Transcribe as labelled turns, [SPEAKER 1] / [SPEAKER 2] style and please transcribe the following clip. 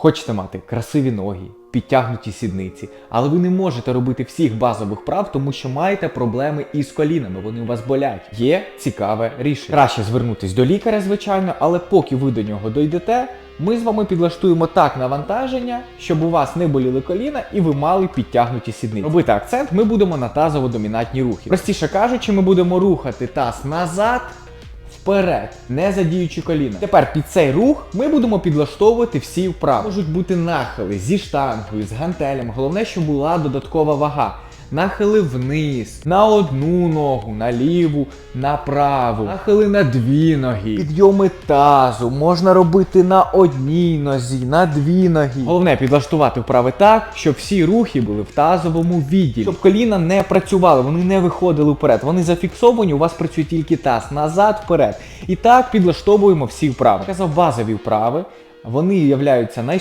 [SPEAKER 1] Хочете мати красиві ноги, підтягнуті сідниці, але ви не можете робити всіх базових прав, тому що маєте проблеми із колінами, вони у вас болять. Є цікаве рішення. Краще звернутись до лікаря, звичайно, але поки ви до нього дойдете, ми з вами підлаштуємо так навантаження, щоб у вас не боліли коліна і ви мали підтягнуті сідниці. Робити акцент ми будемо на тазово-домінантні рухи. Простіше кажучи, ми будемо рухати таз назад. Вперед, не задіючи коліна. Тепер під цей рух ми будемо підлаштовувати всі вправи. Можуть бути нахили зі штангою, з гантелем. Головне, щоб була додаткова вага. Нахили вниз, на одну ногу, на ліву, на праву, нахили на дві ноги, підйоми тазу, можна робити на одній нозі, на дві ноги. Головне підлаштувати вправи так, щоб всі рухи були в тазовому відділі, щоб коліна не працювали, вони не виходили вперед. Вони зафіксовані, у вас працює тільки таз, назад, вперед. І так підлаштовуємо всі вправи. Казав базові вправи. Вони являються найшвидшими.